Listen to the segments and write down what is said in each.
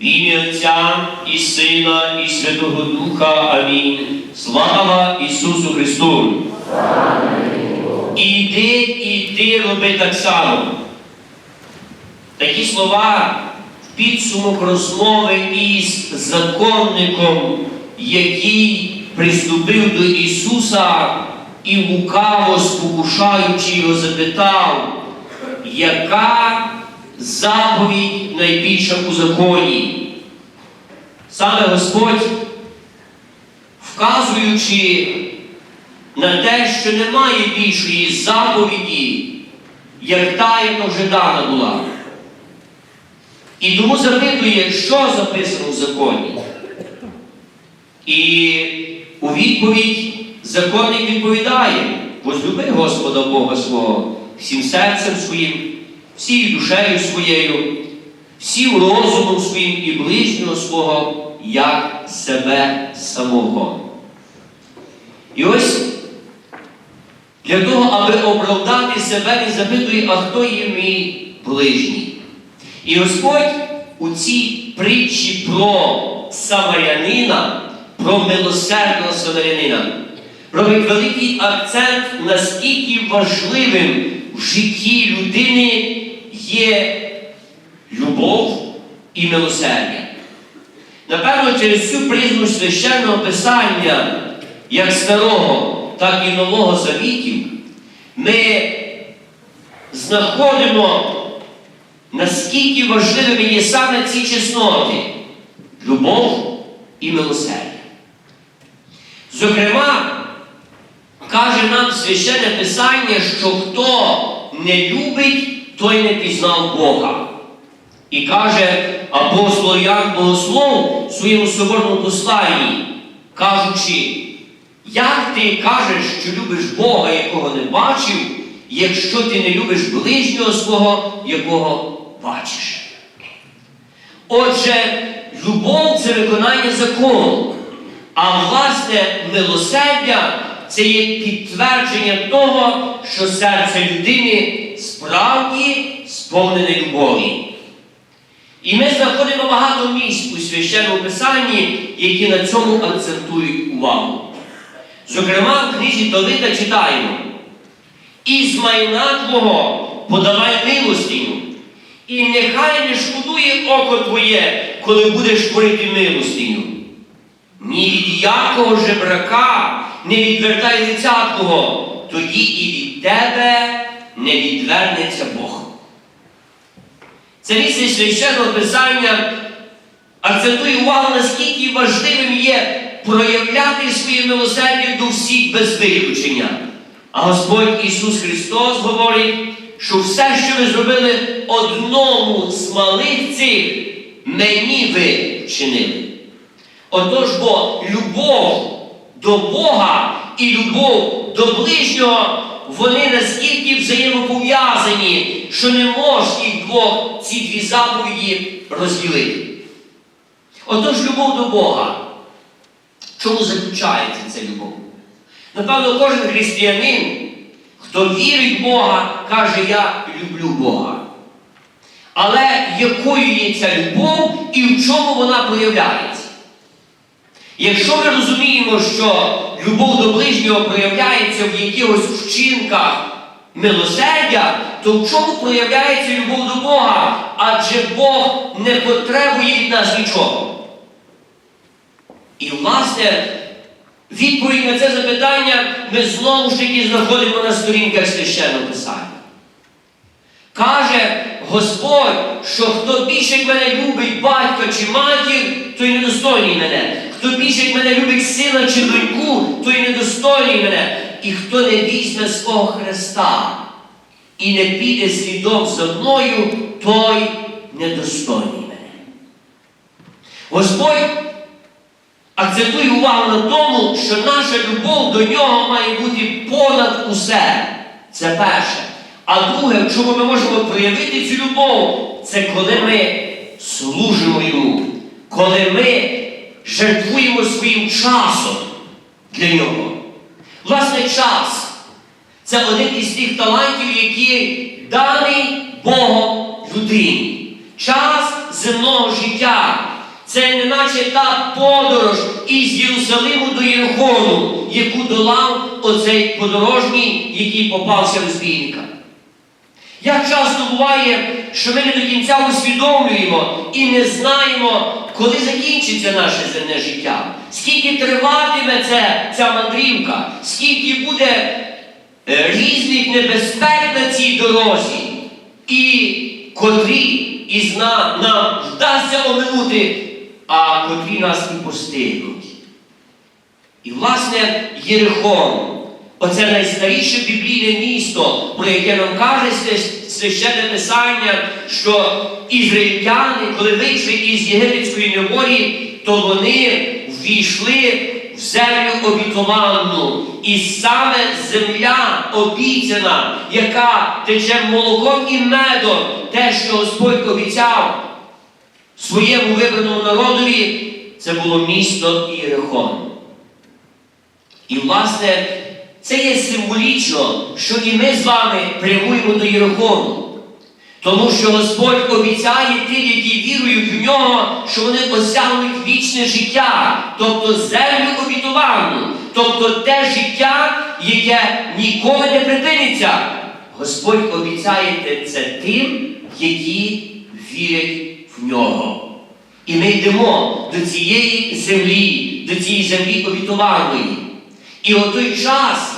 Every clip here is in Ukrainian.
В ім'я Отця і Сина, і Святого Духа. Амінь. Слава Ісусу Христу! Іди, і ти роби так само. Такі слова в підсумок розмови із законником, який приступив до Ісуса і лукаво спокушаючи його запитав, яка заповідь найбільша у законі? Саме Господь, вказуючи на те, що немає більшої заповіді, як та, яка вже дана була. І тому запитує, що записано в законі. І у відповідь законник відповідає: возлюби Господа Бога свого всім серцем своїм, всією душею своєю, всім розумом своїм і ближнього свого, як себе самого. І ось для того, аби оправдати себе, він запитує, а хто є мій ближній? І Господь у цій притчі про самарянина, про милосердного самарянина, робить великий акцент, наскільки важливим в житті людини є любов і милосердя. Напевно, через цю призму священного писання, як старого, так і Нового Завітів, ми знаходимо, наскільки важливими є саме ці чесноти любов і милосердя. Зокрема, каже нам священне Писання, що хто не любить, той не пізнав Бога. І каже апостол Ян Богослов в своєму соборному посланні, кажучи, як ти кажеш, що любиш Бога, якого не бачив, якщо ти не любиш ближнього свого, якого бачиш? Отже, любов це виконання закону, а власне милосердя це є підтвердження того, що серце людини справді сповнене любові. І ми знаходимо багато місць у священному писанні, які на цьому акцентують увагу. Зокрема, в книзі Давида читаємо: із майна Твого подавай милостиню, і нехай не шкодує око Твоє, коли будеш творити милостиню. Ні від якого жебрака не відвертай лиця Твого, тоді і від тебе не відвернеться Бог. Це місце священного писання акцентує увагу, наскільки важливим є проявляти своє милосердя до всіх без виключення. А Господь Ісус Христос говорить, що все, що ви зробили одному з малих цих, мені ви вчинили. Отож, бо любов до Бога і любов до ближнього, вони наскільки взаємопов'язані, що не можеш їх двох ці дві заповіді розділити. Отож, любов до Бога. Чому заключається ця любов? Напевно, кожен християнин, хто вірить в Бога, каже, я люблю Бога. Але якою є ця любов і в чому вона проявляється? Якщо ми розуміємо, що любов до ближнього проявляється в якихось вчинках милосердя, то в чому проявляється любов до Бога? Адже Бог не потребує від нас нічого. І, власне, відповідь на це запитання ми знову ж таки знаходимо на сторінках священного писання. Каже Господь, що хто більше мене любить батька чи матір, той недостойний мене. Хто більше мене любить сина чи доньку, той недостойний мене. І хто не візьме свого Христа і не піде слідом за мною, той недостойний мене. Господь акцентує увагу на тому, що наша любов до нього має бути понад усе. Це перше. А друге, чому ми можемо проявити цю любов, це коли ми служимо йому, коли ми жертвуємо своїм часом для нього. Власне, час це один із тих талантів, які даний Богом людині. Час земного життя. Це не наче та подорож із Єрусалиму до Єрихону, яку долав оцей подорожній, який попався розбійника. Як часто буває, що ми не до кінця усвідомлюємо і не знаємо, коли закінчиться наше земне життя, скільки триватиме це, ця мандрівка, скільки буде е, різних небезпек на цій дорозі, і котрі із на- нам вдасться оминути, а котрі нас і постигнуть. І, власне, Єрихон, оце найстаріше біблійне місто, про яке нам каже священне писання, що ізраїльтяни, коли вийшли із єгипетської неволі, то вони ввійшли в землю обітовану. І саме земля обіцяна, яка тече молоком і медом, те, що Господь обіцяв своєму вибраному народові, це було місто Іерихон. І, власне, це є символічно, що і ми з вами прямуємо до Єрихону. Тому що Господь обіцяє тим, які вірують в нього, що вони осягнуть вічне життя, тобто землю обітовану, тобто те життя, яке ніколи не припиниться. Господь обіцяє це тим, які вірять в нього. І ми йдемо до цієї землі, до цієї землі обітованої. І от той час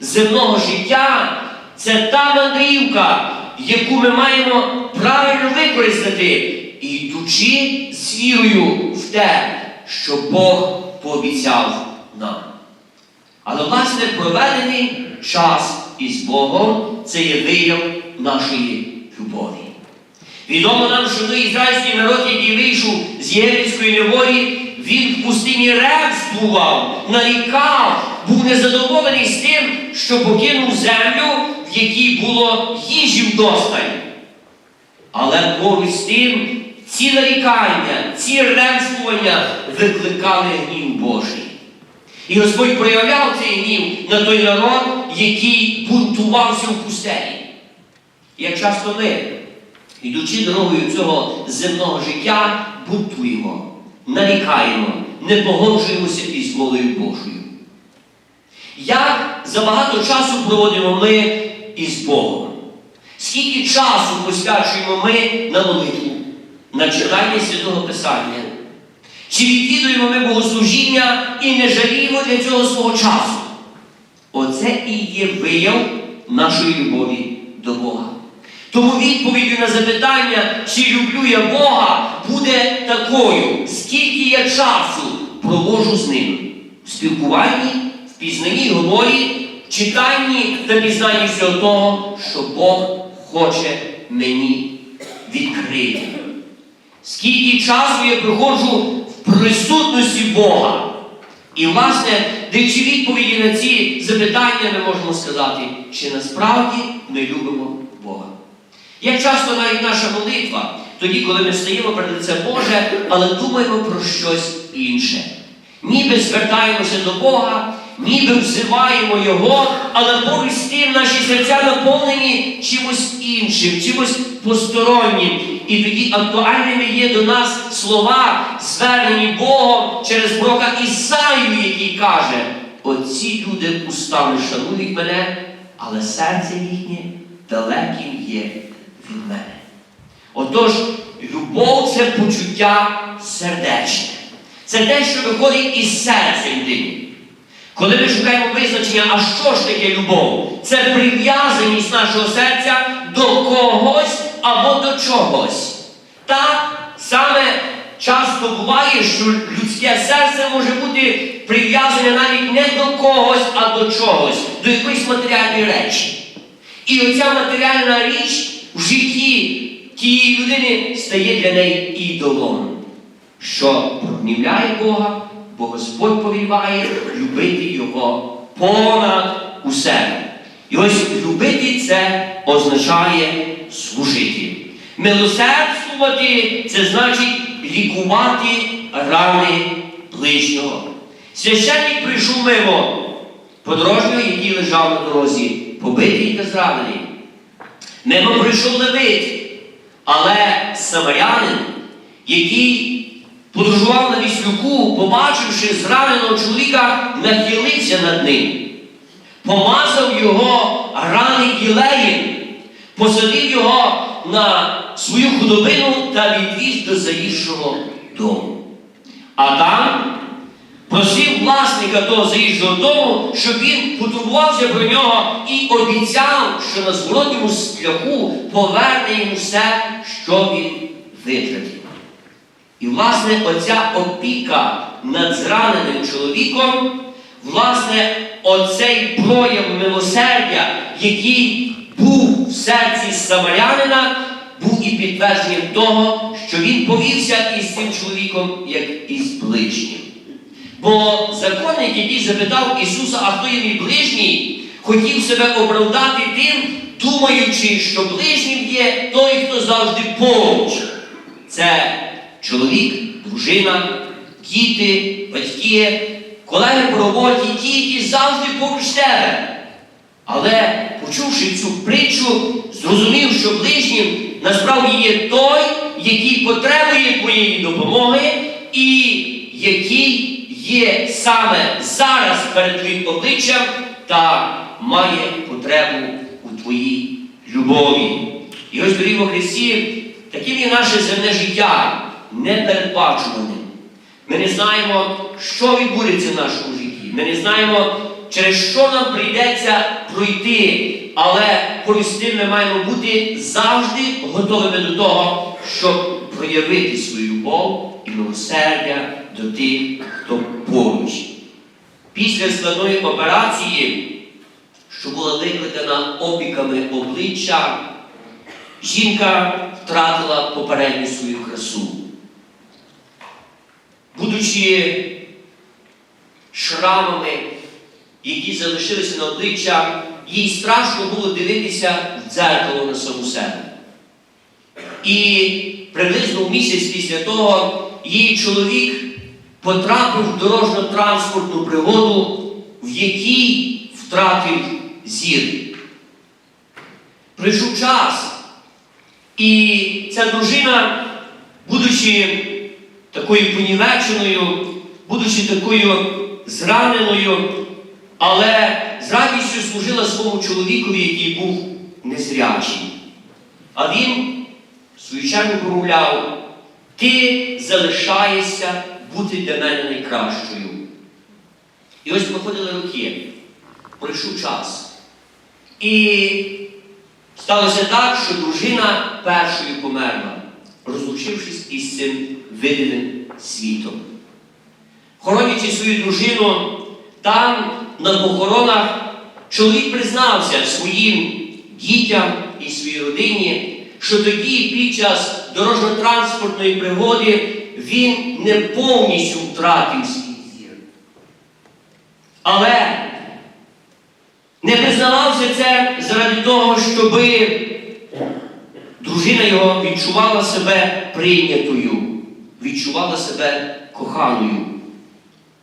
земного життя це та мандрівка, яку ми маємо правильно використати, йдучи з вірою в те, що Бог пообіцяв нам. Але, власне, проведений час із Богом це є вияв нашої любові. Відомо нам, що той ізраїльський народ, який вийшов з єгипетської неволі, він в пустині ревствував, нарікав, був незадоволений з тим, що покинув землю, в якій було їжі вдосталь. Але поруч з тим ці нарікання, ці ревствування викликали гнів Божий. І Господь проявляв цей гнів на той народ, який бунтувався в пустелі. Як часто ми, йдучи дорогою цього земного життя, бунтуємо, нарікаємо, не погоджуємося із волею Божою. Як забагато часу проводимо ми із Богом? Скільки часу посвячуємо ми на молитву, на читання Святого Писання? Чи відвідуємо ми богослужіння і не жаліємо для цього свого часу? Оце і є вияв нашої любові до Бога. Тому відповіддю на запитання, чи люблю я Бога, буде такою, скільки я часу проводжу з ним в спілкуванні, пізнанні в читанні та пізнанні всього того, що Бог хоче мені відкрити. Скільки часу я проходжу в присутності Бога. І, власне, даючи відповіді на ці запитання, ми можемо сказати, чи насправді ми любимо Бога. Як часто навіть наша молитва, тоді, коли ми стоїмо перед лице Боже, але думаємо про щось інше. Ніби звертаємося до Бога, ніби взиваємо Його, але поруч з тим наші серця наповнені чимось іншим, чимось постороннім. І тоді актуальними є до нас слова, звернені Богом через пророка Ісаю, який каже: оці люди устами шанують мене, але серце їхнє далеким є від мене. Отож, любов це почуття сердечне. Це те, що виходить із серця людини. Коли ми шукаємо визначення, а що ж таке любов? Це прив'язаність нашого серця до когось або до чогось. Так саме часто буває, що людське серце може бути прив'язане навіть не до когось, а до чогось, до якоїсь матеріальної речі. І оця матеріальна річ в житті тієї людини стає для неї ідолом, що прогнівляє Бога, бо Господь повіває любити Його понад усе. І ось любити це означає служити. Милосердствувати це значить лікувати рани ближнього. Священник прийшов мимо подорожнього, який лежав на дорозі, побитий та зранений. Мимо прийшов левит, але самарянин який подорожував на віслюку, побачивши зраненого чоловіка, нахилився над ним, помазав його рани гілеєм, посадив його на свою худобину та відвіз до заїжджого дому. А там просив власника того заїжджого дому, щоб він потурбувався про нього і обіцяв, що на зворотньому шляху поверне йому все, що він витратив. І, власне, оця опіка над зраненим чоловіком, власне, оцей прояв милосердя, який був в серці самарянина, був і підтвердженням того, що він повівся із цим чоловіком, як із ближнім. Бо законник, який запитав Ісуса, а хто є мій ближній, хотів себе оправдати тим, думаючи, що ближнім є той, хто завжди поруч. Це чоловік, дружина, діти, батьки, колеги по роботі, ті, які завжди поруч тебе. Але, почувши цю притчу, зрозумів, що ближнім насправді є той, який потребує твоєї допомоги, і який є саме зараз перед твоїм обличчям та має потребу у твоїй любові. І ось дорогі Христі, таким є наше земне життя непередбачуваним. Ми не знаємо, що відбудеться в нашому житті. Ми не знаємо, через що нам прийдеться пройти. Але поруч тим ми маємо бути завжди готовими до того, щоб проявити свою любов і милосердя до тих, хто поруч. Після складної операції, що була викликана опіками обличчя, жінка втратила попередню свою красу. Будучи шрамами, які залишилися на обличчя, їй страшно було дивитися в дзеркало на саму себе. І приблизно місяць після того її чоловік потрапив в дорожньо-транспортну пригоду, в якій втратив зір. Прийшов час, і ця дружина, будучи такою понівеченою, будучи такою зраненою, але з радістю служила своєму чоловікові, який був незрячий. А він, в свою чергу, промовляв, ти залишаєшся бути для мене найкращою. І ось проходили роки, пройшов час. І сталося так, що дружина першою померла, розлучившись із цим видимим світом. Хоронячи свою дружину, там, на похоронах, чоловік признався своїм дітям і своїй родині, що тоді під час дорожньо-транспортної пригоди він не повністю втратив свій зір. Але не признавався це заради того, щоби дружина його відчувала себе прийнятою, відчувала себе коханою.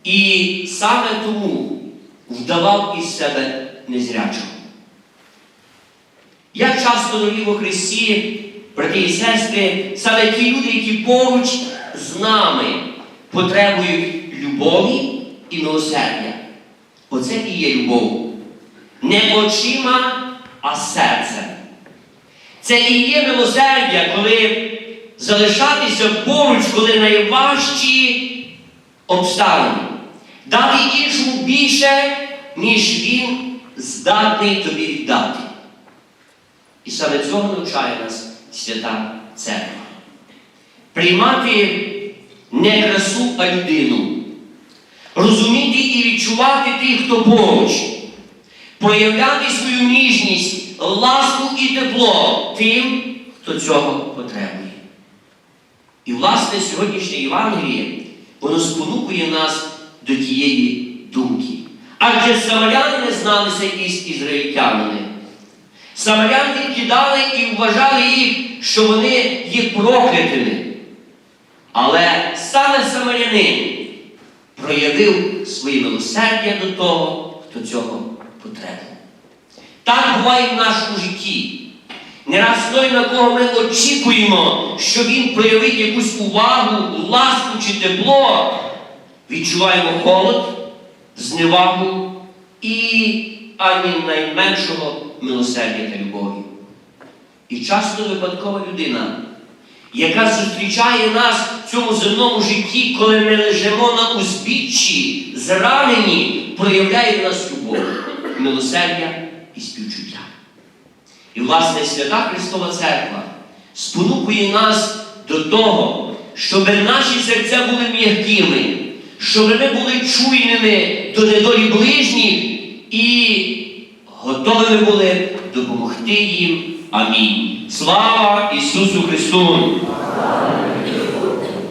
І саме тому вдавав із себе незрячого. Як часто дорогі во Христі, брати і сестри, саме ті люди, які поруч з нами потребують любові і милосердя. Оце і є любов. Не очима, а серцем. Це і є милосердя, коли залишатися поруч, коли найважчі обставини. Дати іншому більше, ніж він здатний тобі віддати. І саме цього навчає нас свята церква. Приймати не красу, а людину. Розуміти і відчувати тих, хто поруч. Проявляти свою ніжність, ласку і тепло тим, хто цього потребує. І, власне, сьогоднішнє Євангеліє, воно спонукує нас до тієї думки. Адже самаряни не зналися із ізраїльтянами. Самаряни кидали і вважали їх, що вони є проклятими. Але саме самарянин проявив своє милосердя до того, хто цього потребує. Так буває в нашому житті. Не раз той, на кого ми очікуємо, що він проявить якусь увагу, ласку чи тепло, відчуваємо холод, зневагу і ані найменшого милосердя та любові. І часто випадкова людина, яка зустрічає нас в цьому земному житті, коли ми лежимо на узбіччі, зранені, проявляє в нас любов, милосердя і співчуття. І, власне, свята Христова Церква спонукує нас до того, щоб наші серця були м'якими, щоб ми були чуйними до недолі ближніх і готовими були допомогти їм. Амінь. Слава Ісусу Христу!